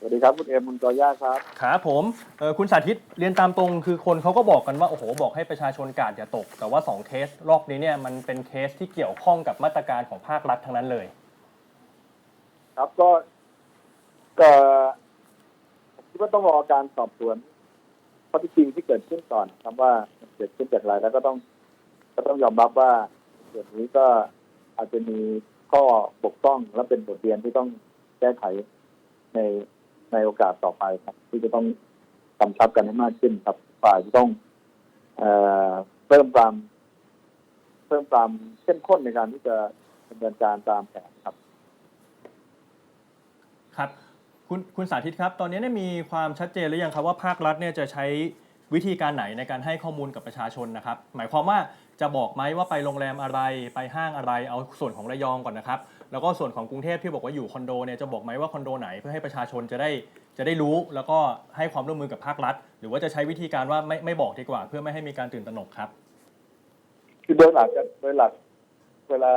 สวัสดีครับ คุณเอ็มคุณกอย่าครับครับผมเอ่อคุณสาธิตเรียนตามตรงคือคนเขาก็บอกกันว่าโอ้โหบอกให้ประชาชนกาดอย่าตก แต่ว่า 2 เคสรอบนี้เนี่ยมันเป็นเคสที่เกี่ยวข้องกับมาตรการของภาครัฐทั้งนั้นเลย ครับก็ก็ผมคิดว่าต้องรอการสอบสวนข้อเที่จริงที่เกิดขึ้นก่อนครับว่ามันเกิดขึ้นจากอะไรแล้วก็ต้อง ก็ต้องยอมรับว่าส่วนนี้ก็อาจจะมีข้อบกพร่องและเป็นบทเรียนที่ต้องแก้ไขใน ในโอกาสต่อไปครับ ที่จะต้องกำชับกันให้มากขึ้นครับ ฝ่ายที่ต้องเอ่อเพิ่มความเพิ่มความเข้มข้นในการที่จะดำเนินการตามแผนครับ ครับคุณคุณสาธิตครับ ตอนนี้เนี่ยมีความชัดเจนหรือยังครับว่าภาครัฐเนี่ยจะใช้วิธีการไหนในการให้ข้อมูลกับประชาชนนะครับ หมายความว่าจะบอกไหมว่าไปโรงแรมอะไรไปห้างอะไรเอาส่วนของระยองก่อนนะครับ แล้วก็ส่วนของกรุงเทพที่บอกว่าอยู่คอนโดเนี่ยจะบอกไหมว่าคอนโดไหนเพื่อให้ประชาชนจะได้จะได้รู้ แล้วก็ให้ความร่วมมือกับภาครัฐ หรือว่าจะใช้วิธีการว่าไม่ไม่บอกดีกว่า เพื่อไม่ให้มีการตื่นตระหนกครับคือโดยหลักจะโดยหลักเวลา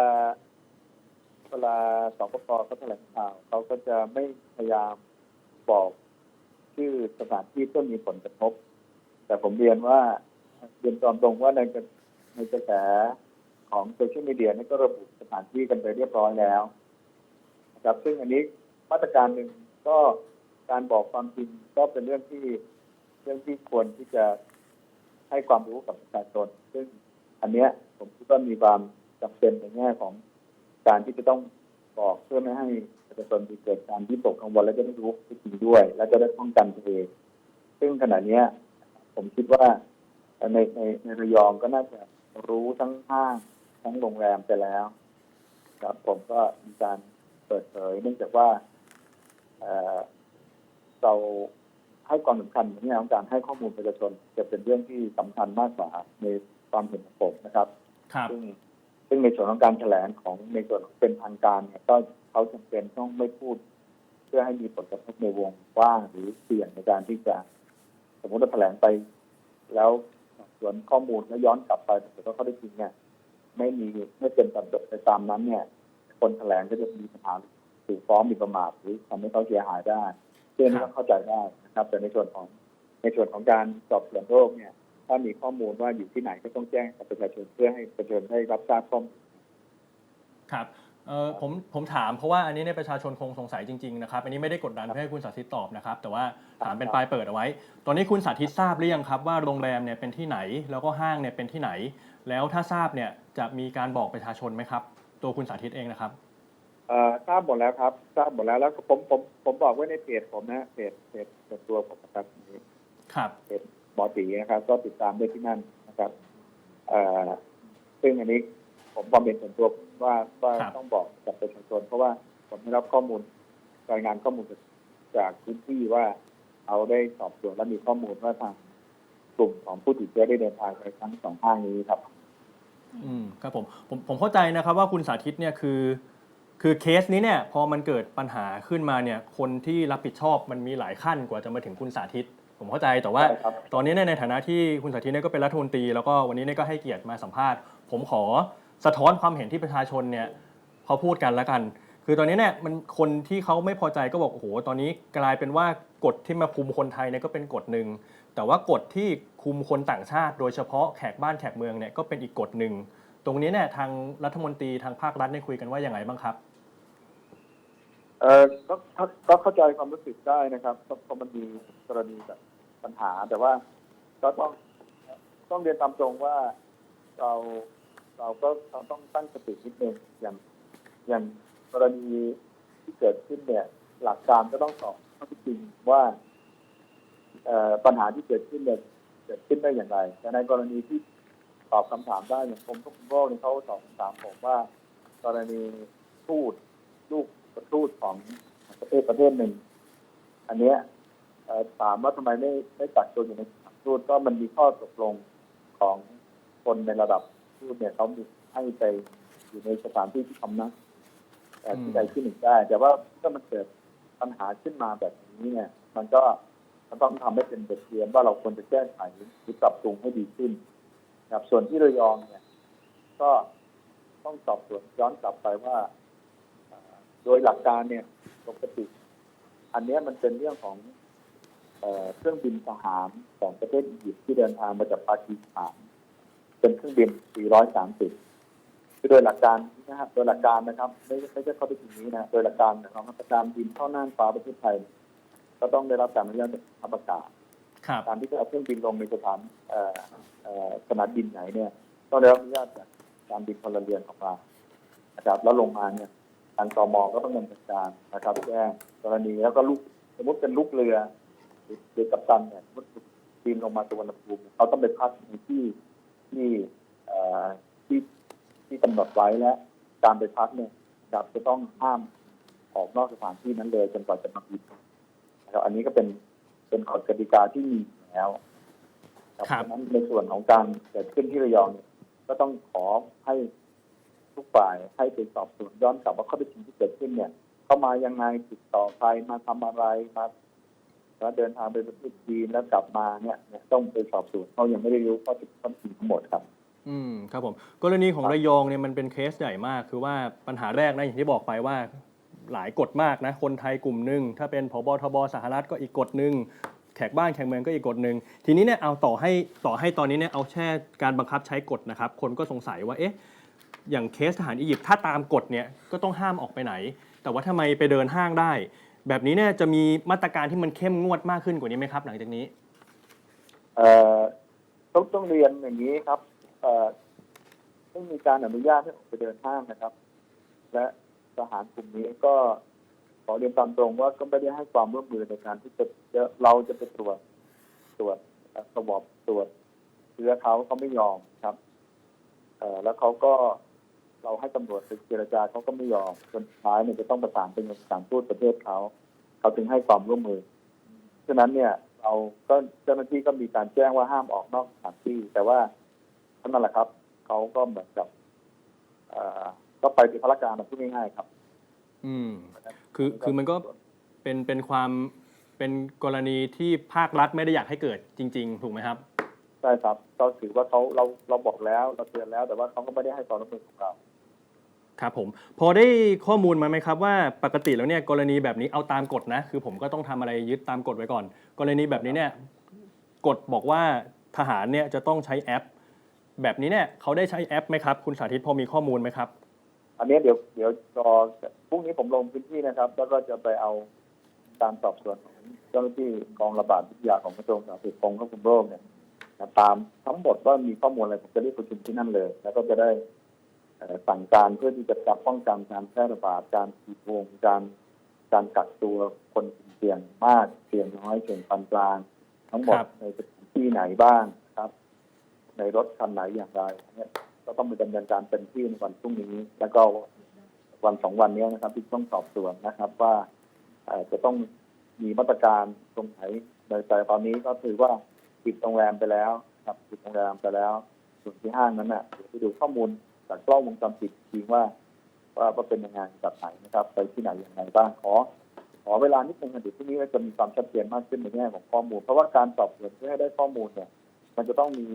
เวลาสปปเขาแถลงข่าวเขาก็จะไม่พยายามบอกชื่อสถานที่ที่มีผลกระทบ แต่ผมเรียนว่าเรียนตามตรงว่าในในกระแส ของโซเชียลมีเดียนี่ก็ระบุสถานที่กันไปเรียบร้อยแล้วนะครับซึ่งอันนี้มาตรการหนึ่งก็การบอกความจริงก็เป็นเรื่องที่เรื่องที่ควรที่จะให้ความรู้กับประชาชนซึ่งอันเนี้ยผมคิดว่ามีความจำเป็นในแง่ของการที่จะต้องบอกเพื่อไม่ให้ประชาชนมีเกิดการที่ตกกังวลและจะได้รู้ที่จริงด้วย และจะได้ป้องกันตัวเองซึ่งขณะเนี้ย ผมคิดว่าในในในระยองก็น่าจะรู้ทั้งห้าง ทั้งโรงแรมไปแล้ว ครับ ผมก็มีการเปิดเผยเนื่องจากว่าเอ่อเราให้ความสำคัญในแง่ของการให้ข้อมูลประชาชนจะเป็นเรื่องที่สำคัญมากกว่าในความเห็นของผมนะครับครับซึ่งซึ่งในส่วนของการแถลงของในส่วนของเป็นทางการเนี่ยก็เขาจำเป็นต้องไม่พูด เพื่อให้มีผลกระทบในวงกว้างหรือเสี่ยงในการที่จะสมมติว่าแถลงไป แล้วส่วนข้อมูลแล้วย้อนกลับไปแต่ก็ข้อได้จริงเนี่ย ไม่มีไม่เป็นตามไปตามนั้นเนี่ย คนแถลงก็จะมีปัญหาถูกฟ้องหมีประมาทหรือทำให้เขาเสียหายได้เพื่อนนี้ต้องเข้าใจได้นะครับ แต่ในส่วนของในส่วนของการสอบสวนโรคเนี่ย ถ้ามีข้อมูลว่าอยู่ที่ไหนก็ต้องแจ้งกับประชาชนเพื่อให้ประชาชนได้รับทราบข้อมูลครับ เออผมผมถามเพราะว่าอันนี้เนี่ยประชาชนคงสงสัยจริงๆนะครับอันนี้ไม่ได้กดดันเพื่อให้คุณสาธิตตอบนะครับ แต่ว่าถามเป็นปลายเปิดเอาไว้ ตอนนี้คุณสาธิตทราบหรือยังครับว่าโรงแรมเนี่ยเป็นที่ไหน แล้วก็ห้างเนี่ยเป็นที่ไหน แล้วถ้าทราบเนี่ยจะมีการบอกประชาชนไหมครับ ตัวคุณสาธิตเองนะครับ เอ่อทราบหมดแล้วครับทราบหมดแล้วแล้วก็ผมผมผมบอกไว้ในเพจผมนะเพจเพจส่วนตัวผมนะครับครับเพจหมอตีนะครับ ก็ติดตามได้ที่นั่นนะครับเอ่อซึ่งอันนี้ ผมความเป็นส่วนตัวว่าว่าครับต้องบอกกับประชาชนเพราะว่าผมได้รับข้อมูลรายงานข้อมูลจากพื้นที่ว่าเขาได้สอบสวนและมีข้อมูลว่าทางกลุ่มของผู้ติดเชื้อได้เดินทางไปทั้งสองห้างนี้ครับ อืมครับผมผมผมเข้าใจนะครับว่าคุณสาธิตเนี่ยคือ คือเคสนี้เนี่ยพอมันเกิดปัญหาขึ้นมาเนี่ย คนที่รับผิดชอบมันมีหลายขั้นกว่าจะมาถึงคุณสาธิต ผมเข้าใจแต่ว่าใช่ครับตอนนี้เนี่ยในฐานะที่คุณสาธิตเนี่ยก็เป็นรัฐมนตรีแล้วก็วันนี้เนี่ยก็ให้เกียรติมาสัมภาษณ์ ผมขอ สะท้อนความเห็นที่ประชาชนเนี่ยเขาพูดกันแล้วกัน คือตอนนี้เนี่ยมันคนที่เขาไม่พอใจก็บอกโอ้โหตอนนี้กลายเป็นว่ากฎที่มาคุมคนไทยเนี่ยก็เป็นกฎหนึ่งแต่ว่ากฎที่คุมคนต่างชาติ โดยเฉพาะแขกบ้านแขกเมืองเนี่ยก็เป็นอีกกฎหนึ่งตรงนี้เนี่ยทางรัฐมนตรีทางภาครัฐได้คุยกันว่าอย่างไรบ้างครับเออก็ก็เข้าใจความรู้สึกได้นะครับเพราะเพราะมันมีกรณีแบบปัญหาแต่ว่าก็ต้องต้องเรียนตามตรงว่าเรา เราก็เราต้องตั้งสตินิดนึงอย่างอย่างกรณีที่เกิดขึ้นเนี่ย หลักการก็ต้องสอบข้อท็จจริงว่าปัญหาที่เกิดขึ้นเนี่ยเกิดขึ้นได้อย่างไรแต่ในกรณีที่ตอบคำถามได้อย่างผมทุกคุณโรนี่เขาตอบคำถามผมว่า กรณีทูตลูกทูตของประเทศประเทศหนึ่ง อันเนี้ยถามว่าทำไมไม่ไม่กักตัวอยู่ในสถานทูตก็มันมีข้อตกลงของคนในระดับ ทูตเนี่ยเขามีให้ไปอยู่ในสถานที่ที่คำนักเอ่ที่ใดที่หนึ่งได้ แต่ว่าถ้ามันเกิดปัญหาขึ้นมาแบบนี้เนี่ย มันก็มันต้องทำให้เป็นบทเรียนว่าเราควรจะแก้ไขหรือปรับปรุงให้ดีขึ้นครับส่วนที่ระยองเนี่ย ก็ต้องสอบสวนย้อนกลับไปว่า โดยหลักการเนี่ยปกติ อันนี้มันเป็นเรื่องของเอเครื่องบินทหารของประเทศอียิปต์ที่เดินทางมาจากปากีสถาน เป็นเครื่องบิน 430 คือโดยหลักการนะครับโดยหลักการนะครับ ไม่ไม่ใช่ข้อเท็จจริงนี้นะ โดยหลักการของมาตรการบินเข้าน่านฟ้าประเทศไทย ก็ต้องได้รับการอนุญาตจากทัพอากาศครับการที่จะเอาเครื่องบินลงในสถานเอ่อเอ่อสนามบินไหนเนี่ย ต้องได้รับอนุญาตจากการบินพลเรือนของเรานะครับแล้วลงมาเนี่ยทางตมก็ต้องดำเนินการนะครับแจ้งกรณีแล้วก็ลูกสมมติเป็นลูกเรือหรือหรือกัปตันเนี่ยสมมติบินลงมาสุวรรณภูมิเขาต้องไปพักในที่ ที่เอ่อที่ที่กำหนดไว้และการไปพักเนี่ยนะครับจะต้องห้ามออกนอกสถานที่นั้นเลยจนกว่าจะมาบินนะครับอันนี้ก็เป็นเป็นกฎกติกาที่มีอยู่แล้วครับครับเพราะฉะนั้นในส่วนของการเกิดขึ้นที่ระยองเนี่ยก็ต้องขอให้ทุกฝ่ายให้ไปสอบสวนย้อนกลับว่าข้อเท็จจริงที่เกิดขึ้นเนี่ย เข้ามายังไงติดต่อใครมาทำอะไรมา แล้วเดินทางไปประเทศจีนแล้วกลับมาเนี่ยต้องไปสอบสวนเขายังไม่ได้รู้ข้อเท็จข้อจริงทั้งหมดครับ อืมครับผมกรณีของระยองเนี่ยมันเป็นเคสใหญ่มาก คือว่าปัญหาแรกนะอย่างที่บอกไปว่าหลายกฎมากนะ คนไทยกลุ่มหนึ่งถ้าเป็นผบทบสหรัฐก็อีกกฎหนึ่งแขกบ้านแขกเมืองก็อีกกฎหนึ่งทีนี้เนี่ยเอาต่อให้ต่อให้ตอนนี้เนี่ยเอาแค่การบังคับใช้กฎนะครับ คนก็สงสัยว่าเอ๊ะอย่างเคสทหารอียิปต์ถ้าตามกฎเนี่ยก็ต้องห้ามออกไปไหน แต่ว่าทำไมไปเดินห้างได้ แบบนี้เนี่ยจะมีมาตรการที่มันเข้มงวดมากขึ้นกว่านี้ไหมครับ หลังจากนี้ เอ่อต้องต้องเรียนอย่างนี้ครับ เอ่อไม่มีการอนุญาตให้ออกไปเดินห้างนะครับ และทหารกลุ่มนี้ก็ขอเรียนตามตรงว่าก็ไม่ได้ให้ความร่วมมือในการที่จะเราจะไปตรวจตรวจสวอปตรวจเชื้อเขาเขาไม่ยอมครับ เอ่อแล้วเขาก็ เราให้ตำรวจไปเจรจาเขาก็ไม่ยอมจนสุดท้ายเนี่ยจะต้องประสานเป็นสถานทูตประเทศเขาเขาถึงให้ความร่วมมือฉะนั้นเนี่ยเราก็เจ้าหน้าที่ก็มีการแจ้งว่าห้ามออกนอกสถานที่ แต่ว่าเท่านั้นแหละครับเขาก็เหมือนกับเอ่อก็ไปเป็นพลการมาพูดง่ายๆครับ อืม คือคือมันก็เป็นเป็นความเป็นกรณีที่ภาครัฐไม่ได้อยากให้เกิดจริง ๆ ถูกไหมครับใช่ครับเราถือว่าเขาเราเราบอกแล้วเราเตือนแล้ว แต่ว่าเขาก็ไม่ได้ให้ความร่วมมือของเรา ครับผมพอได้ข้อมูลมาไหมครับว่าปกติแล้วเนี่ยกรณีแบบนี้เอาตามกฎนะ คือผมก็ต้องทำอะไรยึดตามกฎไว้ก่อน กรณีแบบนี้เนี่ยกฎบอกว่าทหารเนี่ยจะต้องใช้แอป แบบนี้เนี่ยเขาได้ใช้แอปไหมครับ คุณสาธิตพอมีข้อมูลไหมครับ อันนี้เดี๋ยวเดี๋ยวรอพรุ่งนี้ผมลงพื้นที่นะครับ แล้วก็จะไปเอาการสอบสวนของเจ้าหน้าที่กองระบาดวิทยาของกระทรวงสาธารณสุขกรมควบคุมโรคเนี่ยตามทั้งหมดว่ามีข้อมูลอะไรผมจะรียกประชุมที่นั่นเลย แล้วก็จะได้ สั่งการเพื่อที่จะจับป้องกันการแพร่ระบาดการขีดวงการการกักตัวคนเสี่ยงมากเสี่ยงน้อยเสี่ยงปานกลาง ทั้งหมดครับในสถานที่ไหนบ้างนะครับ ในรถคันไหนอย่างไรเนี่ยก็ต้องไปดำเนินการเต็มที่ในวันพรุ่งนี้ แล้วก็วันสองวันนี้นะครับ ที่ต้องสอบสวนนะครับว่าเอ่อจะต้องมีมาตรการตรงไหนในแต่ตอนนี้ก็ถือว่าปิดโรงแรมไปแล้ว ครับปิดโรงแรมไปแล้ว ส่วนที่ห้างนั้นน่ะเดี๋ยวไปดูข้อมูล จากกล้องวงจรปิดอีกทีว่าว่าว่าเป็นยังไงแบบไหนนะครับ ไปที่ไหนอย่างไรบ้างขอขอเวลานิดนึงนะเดี๋ยวพรุ่นี้จะมีความชัดเจนมากขึ้นในแง่ของข้อมูล เพราะว่าการสอบสวนเพื่อให้ได้ข้อมูลเนี่ย มันจะต้องมี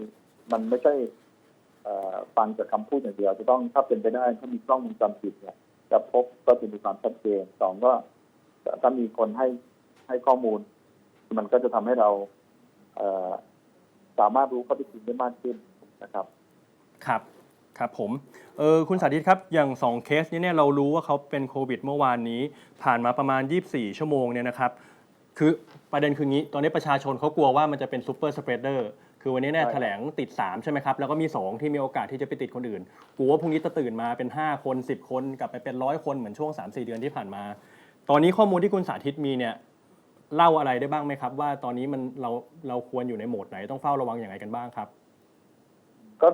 มันไม่ใช่ฟังจากคำพูดอย่างเดียว จะต้องถ้าเป็นไปได้ถ้ามีกล้องวงจรปิดเนี่ยจะพบก็จะมีความชัดเจนสองก็ถ้ามีคนให้ให้ข้อมูล มันก็จะทำให้เราเสามารถรู้ข้อเท็จจริงได้มากขึ้นนะครับ ครับ ครับผมเออคุณสาธิตครับ อย่าง 2 เคสนี้เนี่ยเรารู้ว่าเขาเป็นโควิดเมื่อวานนี้ ผ่านมาประมาณ 24 ชั่วโมงเนี่ยนะครับ คือประเด็นคืองี้ ตอนนี้ประชาชนเขากลัวว่ามันจะเป็นซูเปอร์สเปรดเดอร์คือวันนี้เนี่ยใช่แถลงติด 3 ใช่ไหมครับ แล้วก็มี 2 ที่มีโอกาสที่จะไปติดคนอื่นกลัวว่าพรุ่งนี้จะตื่นมาเป็น 5 คน 10 คนกลับไปเป็นร้อยคนเหมือนช่วง 3-4 เดือนที่ผ่านมา ตอนนี้ข้อมูลที่คุณสาธิตมีเนี่ยเล่าอะไรได้บ้างไหมครับ ว่าตอนนี้มันเราเราควรอยู่ในโหมดไหนต้องเฝ้าระวังอย่างไรกันบ้างครับ ก็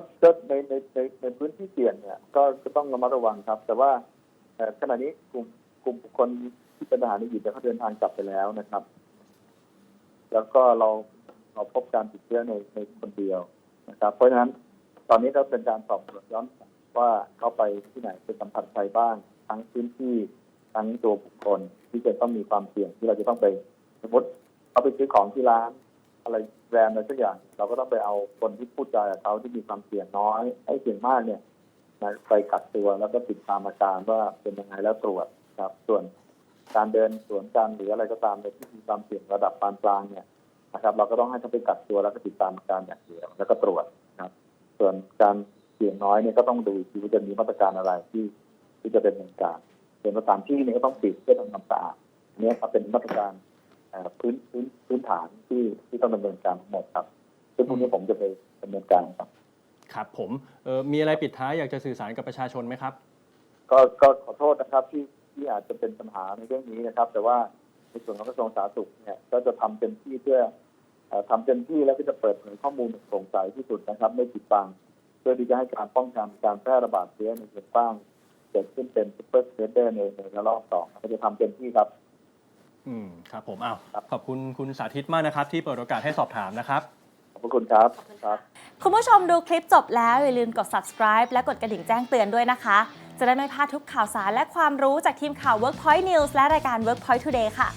ในในในในพื้นที่เสี่ยงเนี่ยก็จะต้องระมัดระวังครับ แต่ว่าขณะนี้กลุ่มกลุ่มบุคคลที่เป็นทหารในอียิปต์เนี่ยเขาเดินทางกลับไปแล้วนะครับ แล้วก็เราเราพบการติดเชื้อในในคนเดียวนะครับ เพราะฉะนั้นตอนนี้เราเป็นการสอบสวนย้อนว่าเขาไปที่ไหนไปสัมผัสใครบ้าง ทั้งพื้นที่ทั้งตัวบุคคลที่จะต้องมีความเสี่ยงที่เราจะต้องไปสมมติเขาไปซื้อของที่ร้าน อะไรแบรนด์อะไรสักอย่าง เราก็ต้องไปเอาคนที่พูดจากับเขาที่มีความเสี่ยงน้อยให้เสี่ยงมากเนี่ยมาไปกักตัวแล้วก็ติดตามอาการว่าเป็นยังไงแล้วตรวจครับ ส่วนการเดินสวนกันหรืออะไรก็ตามในที่มีความเสี่ยงระดับปานกลางเนี่ยนะครับ เราก็ต้องให้เขาไปกักตัวแล้วก็ติดตามอาการอย่างเดียวแล้วก็ตรวจนะครับ ส่วนการเสี่ยงน้อยเนี่ยก็ต้องดูอีกทีว่าจะมีมาตรการอะไรที่ที่จะเป็นเนินการส่วนสถานที่เนี่ยก็ต้องปิดเพื่อทำความสะอาดอันนี้ครับเป็นมาตรการ พื้นพื้นพื้นฐานที่ที่ต้องดำเนินการทั้งหมดครับซึ่งพรุ่งนี้ผมจะไปดำเนินการครับ ครับผมเอ่อมีอะไรปิดท้ายอยากจะสื่อสารกับประชาชนไหมครับ ก็ก็ขอโทษนะครับที่ที่อาจจะเป็นปัญหาในเรื่องนี้นะครับ แต่ว่าในส่วนของกระทรวงสาธารณสุขเนี่ยก็จะทำเต็มที่เพื่อเอ่อทำเต็มที่แล้วก็จะเปิดเผยข้อมูลอย่างโปร่งใสที่สุดนะครับ ไม่ปิดบังเพื่อที่จะให้การป้องกันการแพร่ระบาดเชื้อในวงกว้างเกิดขึ้นเป็นซุปเปอร์สเปเดอร์ในในระลอกสองเราจะทำเต็มที่ครับ อืมครับผมอ้าวครับขอบคุณคุณสาธิตมากนะครับ ที่เปิดโอกาสให้สอบถามนะครับ ขอบพระคุณครับครับ คุณผู้ชมดูคลิปจบแล้วอย่าลืมกด subscribe และกดกระดิ่งแจ้งเตือนด้วยนะคะ จะได้ไม่พลาดทุกข่าวสารและความรู้จากทีมข่าว Workpoint News และรายการ Workpoint Today ค่ะ